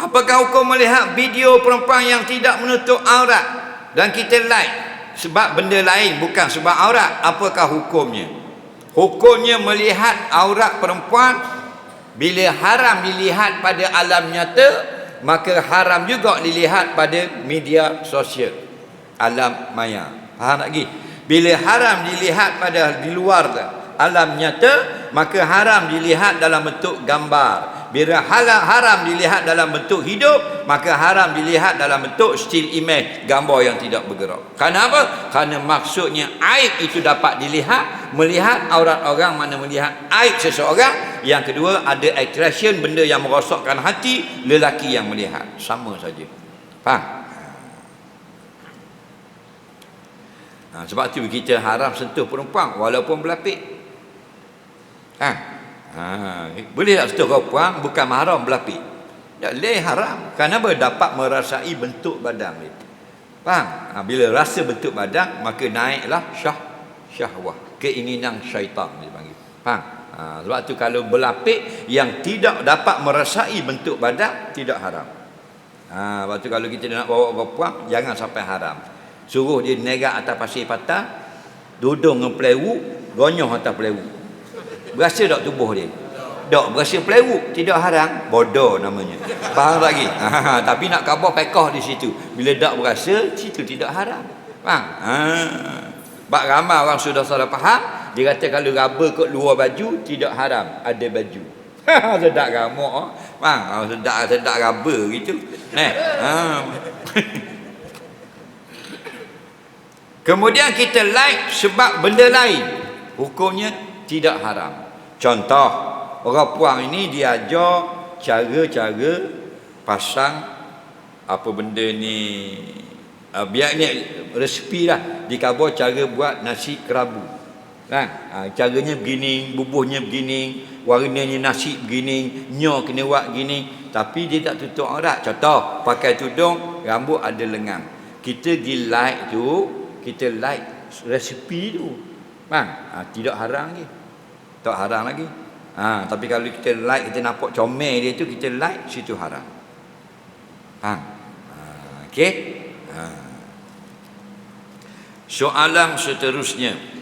Apakah hukum melihat video perempuan yang tidak menutup aurat dan kita like sebab benda lain bukan sebab aurat? Apakah hukumnya? Hukumnya melihat aurat perempuan bila haram dilihat pada alam nyata, maka haram juga dilihat pada media sosial. Alam maya. Faham lagi? Bila haram dilihat pada di luar alam nyata, maka haram dilihat dalam bentuk gambar bila halal haram dilihat dalam bentuk hidup maka haram dilihat dalam bentuk still image gambar yang tidak bergerak kerana apa? kerana maksudnya aib itu dapat dilihat melihat aurat orang mana melihat aib seseorang yang kedua ada attraction benda yang merosakkan hati lelaki yang melihat sama saja faham? Ha, sebab tu kita haram sentuh perempuan walaupun berlapik ha? Ha, boleh tak setuh perempuan bukan mahram berlapik. Tak boleh haram. Kenapa dapat merasai bentuk badan dia. Faham? Ha, bila rasa bentuk badan maka naiklah syah syahwah, keinginan syaitan dia panggil. Faham? Ha, sebab tu kalau berlapik yang tidak dapat merasai bentuk badan tidak haram. Ha, sebab tu kalau kita nak bawa perempuan jangan sampai haram. Suruh dia negak atas pasir patah, duduk dengan pelewu, gonyoh atas pelewu. Berasa tak tubuh dia? Tak, berasa pelewuk. Tidak haram. Bodoh namanya. Faham lagi? Ha, tapi nak khabar pekah di situ. Bila tak berasa, situ tidak haram. Faham? Ha. Bak ramai orang sudah salah faham. Dia kata kalau raba kot luar baju, tidak haram. Ada baju. sedap ramak. Oh. Faham? Ha, sedap, sedap raba gitu. Eh. Ha. Kemudian kita like sebab benda lain. Hukumnya tidak haram. Contoh, orang puang ini dia ajar cara-cara pasang apa benda ni uh, biar ni resipi lah. Di kabar cara buat nasi kerabu. Kan? Uh, caranya begini bubuhnya begini warnanya nasi begini nyo kena buat begini tapi dia tak tutup aurat. Contoh pakai tudung rambut ada lengan kita pergi like tu kita like resipi tu. Kan? Uh, tidak haram lagi tak haram lagi. Ha, tapi kalau kita like, kita nampak comel dia tu, kita like, situ haram. Ha. ha Okey. Ha. Soalan seterusnya.